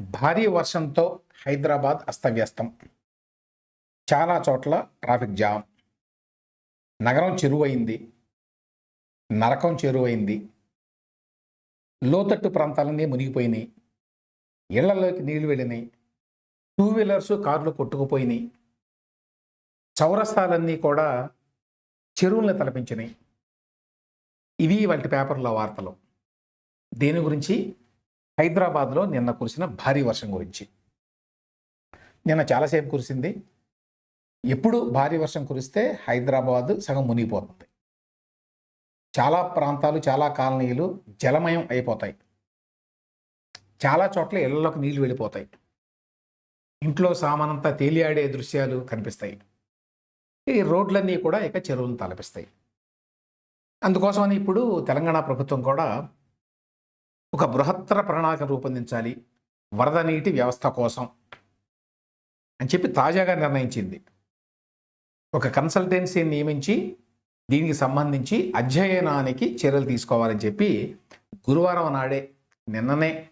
భారీ వర్షంతో హైదరాబాద్ అస్తవ్యస్తం. చాలా చోట్ల ట్రాఫిక్ జామ్. నగరం చెరువైంది. నరకం చెరువైంది. లోతట్టు ప్రాంతాలన్నీ మునిగిపోయినాయి. ఇళ్ళలోకి నీళ్ళు వెళ్ళినాయి. టూ వీలర్స్ కార్లు కొట్టుకుపోయినాయి. చౌరస్తాలన్నీ కూడా చెరువులను తలపించినాయి. ఇవి వాటి పేపర్లో వార్తలు. దేని గురించి? హైదరాబాద్లో నిన్న కురిసిన భారీ వర్షం గురించి. నిన్న చాలాసేపు కురిసింది. ఎప్పుడు భారీ వర్షం కురిస్తే హైదరాబాద్ సగం మునిగిపోతుంది. చాలా ప్రాంతాలు చాలా కాలనీలు జలమయం అయిపోతాయి. చాలా చోట్ల ఇళ్ళలోకి నీళ్ళు వెళ్ళిపోతాయి. ఇంట్లో సామానంతా తేలియాడే దృశ్యాలు కనిపిస్తాయి. ఈ రోడ్లన్నీ కూడా ఇక చెరువులను తలపిస్తాయి. అందుకోసమని ఇప్పుడు తెలంగాణ ప్రభుత్వం కూడా ఒక బృహత్తర ప్రణాళిక రూపొందించాలి వరద నీటి వ్యవస్థ కోసం అని చెప్పి తాజాగా నిర్ణయించింది. ఒక కన్సల్టెన్సీని నియమించి దీనికి సంబంధించి అధ్యయనానికి చర్యలు తీసుకోవాలని చెప్పి గురువారం నాడే నిన్ననే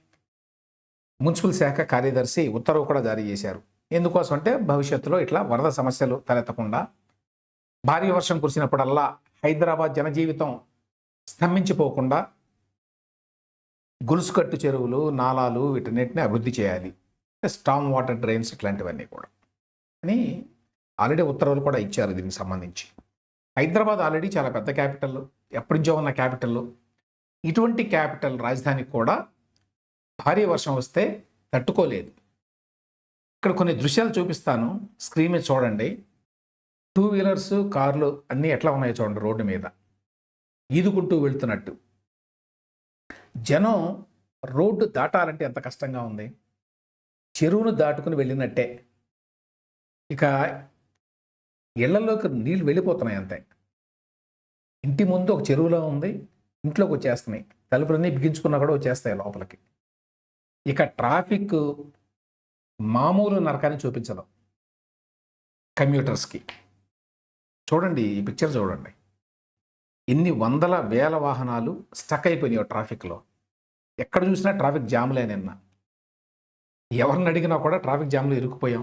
మున్సిపల్ శాఖ కార్యదర్శి ఉత్తర్వు కూడా జారీ చేశారు. ఎందుకోసం అంటే భవిష్యత్తులో ఇట్లా వరద సమస్యలు తలెత్తకుండా భారీ వర్షం కురిసినప్పుడల్లా హైదరాబాద్ జనజీవితం స్తంభించిపోకుండా గొలుసుకట్టు చెరువులు నాలాలు వీటన్నిటిని అభివృద్ధి చేయాలి. స్టామ్ వాటర్ డ్రైన్స్ ఇట్లాంటివన్నీ కూడా. అని ఆల్రెడీ ఉత్తర్వులు కూడా ఇచ్చారు దీనికి సంబంధించి. హైదరాబాద్ ఆల్రెడీ చాలా పెద్ద క్యాపిటల్ ఎప్పటి నుంచో ఉన్న క్యాపిటల్. ఇటువంటి క్యాపిటల్ రాజధానికి కూడా భారీ వర్షం వస్తే తట్టుకోలేదు. ఇక్కడ కొన్ని దృశ్యాలు చూపిస్తాను. స్క్రీన్ మీద చూడండి. టూ వీలర్స్ కార్లు అన్నీ ఎట్లా ఉన్నాయో చూడండి రోడ్డు మీద. ఈదుకుంటూ వెళ్తున్నట్టు. జనం రోడ్డు దాటాలంటే ఎంత కష్టంగా ఉంది? చెరువును దాటుకుని వెళ్ళినట్టే. ఇక ఇళ్ళలోకి నీళ్ళు వెళ్ళిపోతున్నాయి అంతే. ఇంటి ముందు ఒక చెరువులో ఉంది ఇంట్లోకి వచ్చేస్తున్నాయి. తలుపులన్నీ బిగించుకున్నా కూడా వచ్చేస్తాయి లోపలికి. ఇక ట్రాఫిక్ మామూలు నరకాన్ని చూపించదు. కమ్యూటర్స్కి. చూడండి ఈ పిక్చర్ చూడండి. ఎన్ని వందల వేల వాహనాలు స్టక్ అయిపోయినాయి ట్రాఫిక్లో. ఎక్కడ చూసినా ట్రాఫిక్ జామ్లే నిన్న. ఎవరిని అడిగినా కూడా ట్రాఫిక్ జామ్లో ఇరుక్కుపోయాం.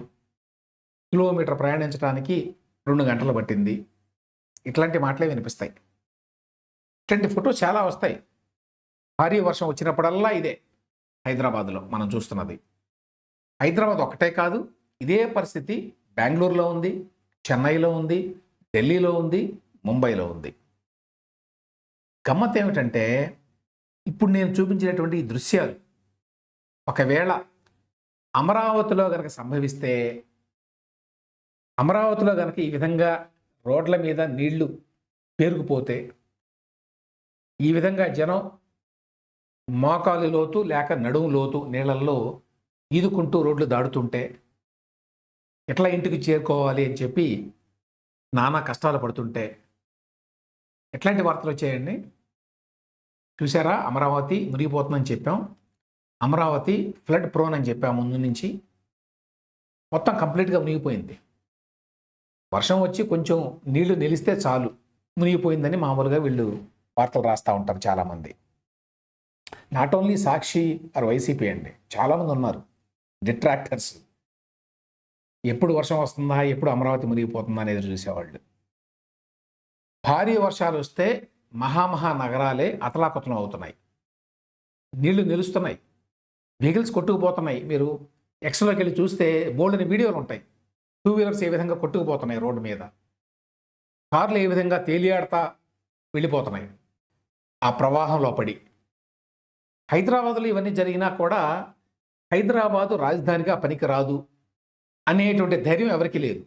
కిలోమీటర్ ప్రయాణించడానికి రెండు గంటలు పట్టింది. ఇట్లాంటి మాటలే వినిపిస్తాయి. ఇట్లాంటి ఫోటోస్ చాలా వస్తాయి. భారీ వర్షం వచ్చినప్పుడల్లా ఇదే హైదరాబాద్లో మనం చూస్తున్నది. హైదరాబాద్ ఒకటే కాదు ఇదే పరిస్థితి బెంగళూరులో ఉంది చెన్నైలో ఉంది ఢిల్లీలో ఉంది ముంబైలో ఉంది. గమ్మత్ ఏమిటంటే ఇప్పుడు నేను చూపించినటువంటి ఈ దృశ్యాలు ఒకవేళ అమరావతిలో కనుక సంభవిస్తే అమరావతిలో కనుక ఈ విధంగా రోడ్ల మీద నీళ్ళు పేరుకుపోతే ఈ విధంగా జనం మోకాలు లోతు లేక నడుము లోతు నీళ్ళల్లో ఈదుకుంటూ రోడ్లు దాడుతుంటే ఎట్లా ఇంటికి చేరుకోవాలి అని చెప్పి నానా కష్టాలు పడుతుంటే ఎట్లాంటి వార్తలు వచ్చాయండి? చూసారా అమరావతి మునిగిపోతుందని చెప్పాం. అమరావతి ఫ్లడ్ ప్రోన్ అని చెప్పాం ముందు నుంచి. మొత్తం కంప్లీట్గా మునిగిపోయింది. వర్షం వచ్చి కొంచెం నీళ్ళు నిలిస్తే చాలు. మునిగిపోయిందని మామూలుగా వీళ్ళు వార్తలు రాస్తూ ఉంటారు చాలామంది. Not only Sakshi or YCP అండి. చాలామంది ఉన్నారు. డిట్రాక్టర్స్. ఎప్పుడు వర్షం వస్తుందా? ఎప్పుడు అమరావతి మునిగిపోతుందా? అనేది చూసేవాళ్ళు. భారీ వర్షాలు వస్తే మహామహా నగరాలే అతలాకుతలం అవుతున్నాయి. నీళ్ళు నిలుస్తున్నాయి. వెహికల్స్ కొట్టుకుపోతున్నాయి. మీరు ఎక్స్లోకి వెళ్ళి చూస్తే బోల్డ్ని వీడియోలు ఉంటాయి. టూ వీలర్స్ ఏ విధంగా కొట్టుకుపోతున్నాయి రోడ్డు మీద. కార్లు ఏ విధంగా తేలియాడతా వెళ్ళిపోతున్నాయి. ఆ ప్రవాహంలో పడి. హైదరాబాద్లో ఇవన్నీ జరిగినా కూడా హైదరాబాదు రాజధానిగా పనికి రాదు అనేటువంటి ధైర్యం ఎవరికీ లేదు.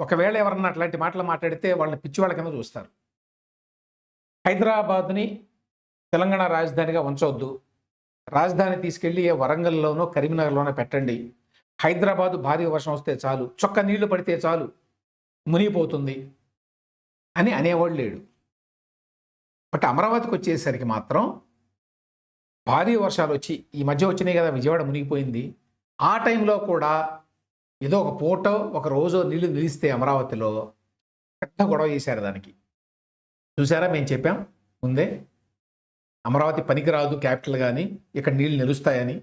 ఒకవేళ ఎవరన్నా అట్లాంటి మాటలు మాట్లాడితే వాళ్ళని పిచ్చివాళ్ళ కింద చూస్తారు. హైదరాబాద్ని తెలంగాణ రాజధానిగా ఉంచవద్దు రాజధాని తీసుకెళ్ళి ఏ వరంగల్లోనో కరీంనగర్లోనో పెట్టండి. హైదరాబాదు భారీ వర్షం వస్తే చాలు. చొక్క నీళ్ళు పడితే చాలు. మునిగిపోతుంది అని అనేవాడు లేడు. బట్ అమరావతికి వచ్చేసరికి మాత్రం భారీ వర్షాలు వచ్చి ఈ మధ్య వచ్చినాయి కదా విజయవాడ మునిగిపోయింది. ఆ టైంలో కూడా ఏదో ఒక పూట ఒక రోజు నీళ్ళు నిలిస్తే అమరావతిలో పెద్ద గొడవ చేశారు దానికి. చూసారా మేము చెప్పాం. ముందే అమరావతి పనికిరాదు క్యాపిటల్ కానీ ఇక్కడ నీళ్ళు నిలుస్తాయని.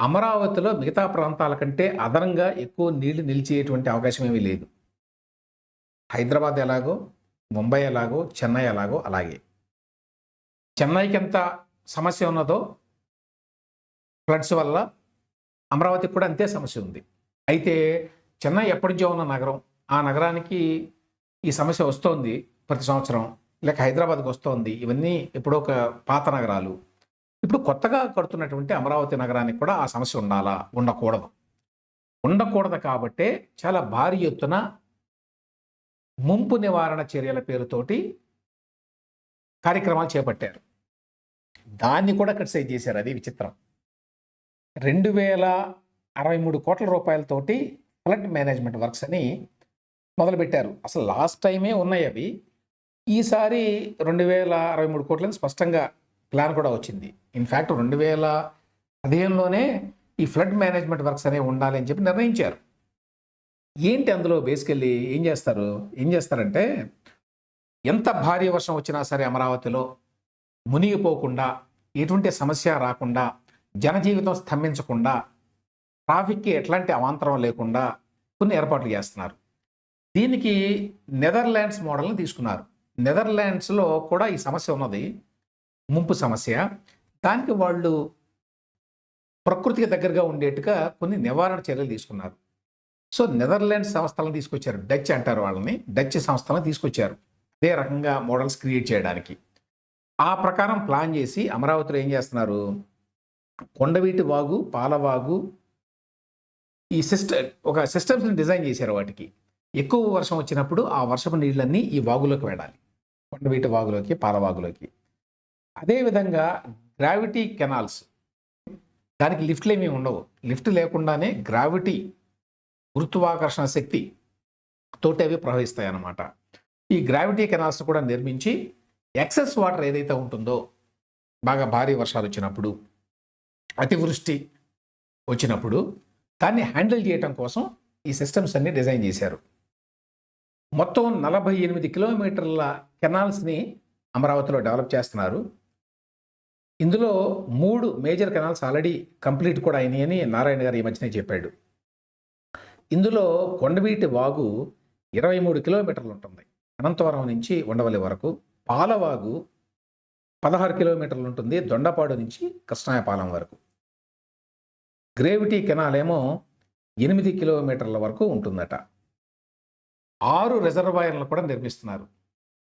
అమరావతిలో మిగతా ప్రాంతాల కంటే అదనంగా ఎక్కువ నీళ్ళు నిలిచేటువంటి అవకాశం ఏమీ లేదు. హైదరాబాద్ ఎలాగో ముంబై ఎలాగో చెన్నై ఎలాగో అలాగే. చెన్నైకి ఎంత సమస్య ఉన్నదో ఫ్లడ్స్ వల్ల అమరావతికి కూడా అంతే సమస్య ఉంది. అయితే చెన్నై ఎప్పటి నుంచో ఉన్న నగరం ఆ నగరానికి ఈ సమస్య వస్తోంది ప్రతి సంవత్సరం. లేక హైదరాబాద్కి వస్తోంది. ఇవన్నీ ఎప్పుడో ఒక పాత నగరాలు. ఇప్పుడు కొత్తగా కడుతున్నటువంటి అమరావతి నగరానికి కూడా ఆ సమస్య ఉండాలా? ఉండకూడదు. ఉండకూడదు కాబట్టే చాలా భారీ ఎత్తున ముంపు నివారణ చర్యల పేరుతోటి కార్యక్రమాలు చేపట్టారు. దాన్ని కూడా క్రిటిసైజ్ చేశారు. అది విచిత్రం. రెండు వేల అరవై మూడు కోట్ల రూపాయలతోటి ఫ్లడ్ మేనేజ్మెంట్ వర్క్స్ అని మొదలుపెట్టారు. అసలు లాస్ట్ టైమే ఉన్నాయి అవి. ఈసారి రెండు వేల అరవై మూడు కోట్లని స్పష్టంగా ప్లాన్ కూడా వచ్చింది. ఇన్ఫ్యాక్ట్ రెండు వేల పదిహేనులోనే ఈ ఫ్లడ్ మేనేజ్మెంట్ వర్క్స్ అనేవి ఉండాలి అని చెప్పి నిర్ణయించారు. ఏంటి అందులో బేసికల్లీ ఏం చేస్తారు? ఏం చేస్తారంటే ఎంత భారీ వర్షం వచ్చినా సరే అమరావతిలో మునిగిపోకుండా ఎటువంటి సమస్య రాకుండా జనజీవితం స్తంభించకుండా ట్రాఫిక్కి ఎట్లాంటి అవాంతరం లేకుండా కొన్ని ఏర్పాట్లు చేస్తున్నారు. దీనికి నెదర్లాండ్స్ మోడల్ని తీసుకున్నారు. నెదర్లాండ్స్లో కూడా ఈ సమస్య ఉన్నది. ముంపు సమస్య. దానికి వాళ్ళు ప్రకృతికి దగ్గరగా ఉండేట్టుగా కొన్ని నివారణ చర్యలు తీసుకున్నారు. సో నెదర్లాండ్స్ సంస్థలను తీసుకొచ్చారు. డచ్ అంటారు వాళ్ళని. డచ్ సంస్థలను తీసుకొచ్చారు. అదే రకంగా మోడల్స్ క్రియేట్ చేయడానికి. ఆ ప్రకారం ప్లాన్ చేసి అమరావతిలో ఏం చేస్తున్నారు? కొండవీటి వాగు పాలవాగు ఈ సిస్టమ్ ఒక సిస్టమ్స్ని డిజైన్ చేశారు వాటికి. ఎక్కువ వర్షం వచ్చినప్పుడు ఆ వర్షపు నీళ్ళన్నీ ఈ వాగులోకి వెళ్ళాలి. కొండవీటి వాగులోకి పాలవాగులోకి అదేవిధంగా గ్రావిటీ కెనాల్స్. దానికి లిఫ్ట్లు ఏమీ ఉండవు. లిఫ్ట్ లేకుండానే గ్రావిటీ గురుత్వాకర్షణ శక్తి తోటి అవి ప్రవహిస్తాయి అన్నమాట ఈ గ్రావిటీ కెనాల్స్ కూడా నిర్మించి ఎక్సెస్ వాటర్ ఏదైతే ఉంటుందో బాగా భారీ వర్షాలు వచ్చినప్పుడు అతివృష్టి వచ్చినప్పుడు దాన్ని హ్యాండిల్ చేయటం కోసం ఈ సిస్టమ్స్ అన్ని డిజైన్ చేశారు. మొత్తం నలభై ఎనిమిది కిలోమీటర్ల కెనాల్స్ని అమరావతిలో డెవలప్ చేస్తున్నారు. ఇందులో మూడు మేజర్ కెనాల్స్ ఆల్రెడీ కంప్లీట్ కూడా అయినాయని నారాయణ గారు ఈ మధ్యనే చెప్పాడు. ఇందులో కొండవీటి వాగు ఇరవై మూడు కిలోమీటర్లు ఉంటుంది. అనంతవరం నుంచి ఉండవల్లి వరకు పాలవాగు పదహారు కిలోమీటర్లు ఉంటుంది దొండపాడు నుంచి కృష్ణాయపాలెం వరకు. గ్రేవిటీ కెనాల్ ఏమో ఎనిమిది కిలోమీటర్ల వరకు ఉంటుందట. ఆరు రిజర్వాయర్లు కూడా నిర్మిస్తున్నారు.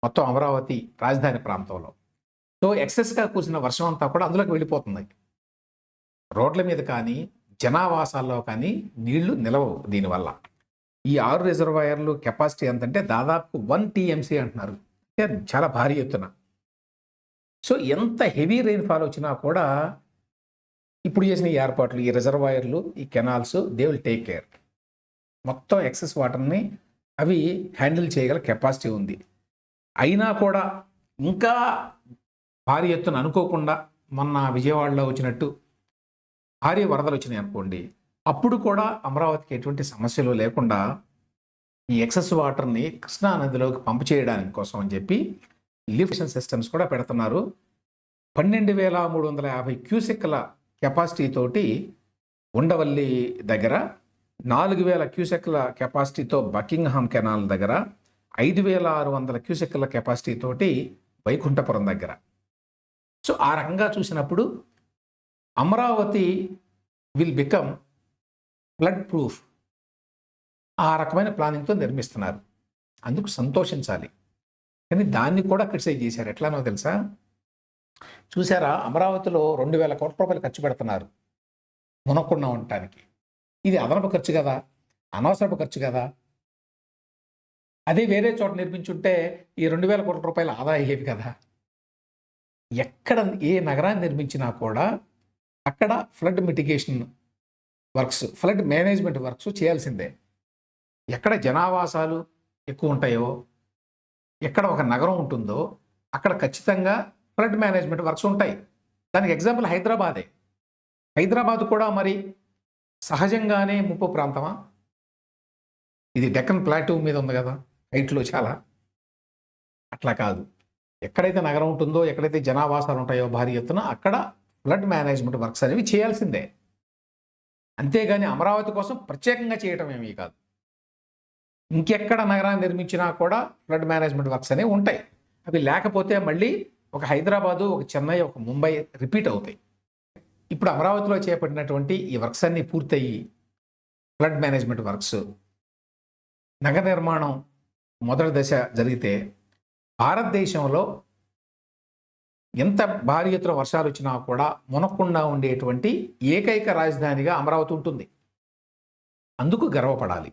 మొత్తం అమరావతి రాజధాని ప్రాంతంలో. సో ఎక్సెస్గా కూర్చున్న వర్షం అంతా కూడా అందులోకి వెళ్ళిపోతుంది. రోడ్ల మీద కానీ జనావాసాల్లో కానీ నీళ్ళు నిలవవు దీనివల్ల. ఈ ఆరు రిజర్వాయర్లు కెపాసిటీ ఎంతంటే దాదాపు వన్ టీఎంసీ అంటున్నారు. అంటే చాలా భారీ ఎత్తున. సో ఎంత హెవీ ఫాల్ వచ్చినా కూడా ఇప్పుడు చేసిన ఈ ఏర్పాట్లు ఈ రిజర్వాయర్లు ఈ canals they will take care. మొత్తం ఎక్సెస్ వాటర్ని అవి హ్యాండిల్ చేయగల కెపాసిటీ ఉంది. అయినా కూడా ఇంకా భారీ ఎత్తున అనుకోకుండా మొన్న విజయవాడలో వచ్చినట్టు భారీ వరదలు వచ్చినాయి అనుకోండి అప్పుడు కూడా అమరావతికి ఎటువంటి సమస్యలు లేకుండా ఈ ఎక్సెస్ వాటర్ని కృష్ణా నదిలోకి పంపు చేయడానికి కోసం అని చెప్పి లిఫ్షన్ సిస్టమ్స్ కూడా పెడుతున్నారు. పన్నెండు వేల మూడు వందల యాభై క్యూసెక్ల కెపాసిటీ తోటి ఉండవల్లి దగ్గర నాలుగు వేల క్యూసెక్ల కెపాసిటీతో బకింగ్హామ్ కెనాల్ దగ్గర ఐదు వేల ఆరు వందల క్యూసెక్ల కెపాసిటీ తోటి వైకుంఠపురం దగ్గర. సో ఆ రకంగా చూసినప్పుడు Amaravati will become flood proof. ఆ రకమైన ప్లానింగ్తో నిర్మిస్తున్నారు. అందుకు సంతోషించాలి. కానీ దాన్ని కూడా క్రిటిసైజ్ చేశారు. ఎట్లానో తెలుసా? చూసారా అమరావతిలో రెండు వేల కోట్ల రూపాయలు ఖర్చు పెడుతున్నారు. మునక్కుండా ఉండటానికి ఇది అదనపు ఖర్చు కదా? అనవసరపు ఖర్చు కదా? అదే వేరే చోట నిర్మించుంటే ఈ రెండు వేల కోట్ల రూపాయలు ఆదా అయ్యేవి కదా? ఎక్కడ ఏ నగరాన్ని నిర్మించినా కూడా అక్కడ flood mitigation works flood management works చేయాల్సిందే. ఎక్కడ జనావాసాలు ఎక్కువ ఉంటాయో ఎక్కడ ఒక నగరం ఉంటుందో అక్కడ ఖచ్చితంగా ఫ్లడ్ మేనేజ్మెంట్ వర్క్స్ ఉంటాయి. దానికి ఎగ్జాంపుల్ హైదరాబాదే. హైదరాబాద్ కూడా మరి సహజంగానే ముప్పు ప్రాంతమా? ఇది డెక్కన్ ప్లాటూ మీద ఉంది కదా హైట్లో చాలా. అట్లా కాదు. ఎక్కడైతే నగరం ఉంటుందో ఎక్కడైతే జనావాసాలు ఉంటాయో భారీ ఎత్తున అక్కడ ఫ్లడ్ మేనేజ్మెంట్ వర్క్స్ అనేవి చేయాల్సిందే. అంతేగాని అమరావతి కోసం ప్రత్యేకంగా చేయటం ఏమీ కాదు. ఇంకెక్కడ నగరాన్ని నిర్మించినా కూడా ఫ్లడ్ మేనేజ్మెంట్ వర్క్స్ అనేవి ఉంటాయి. అవి లేకపోతే మళ్ళీ ఒక హైదరాబాదు ఒక చెన్నై ఒక ముంబై రిపీట్ అవుతాయి. ఇప్పుడు అమరావతిలో చేపట్టినటువంటి ఈ వర్క్స్ అన్నీ పూర్తయి ఫ్లడ్ మేనేజ్మెంట్ వర్క్స్ నగర నిర్మాణం మొదటి దశ జరిగితే భారతదేశంలో ఎంత భారీ ఎత్తున వర్షాలు వచ్చినా కూడా మునక్కుండా ఉండేటువంటి ఏకైక రాజధానిగా అమరావతి ఉంటుంది. అందుకు గర్వపడాలి.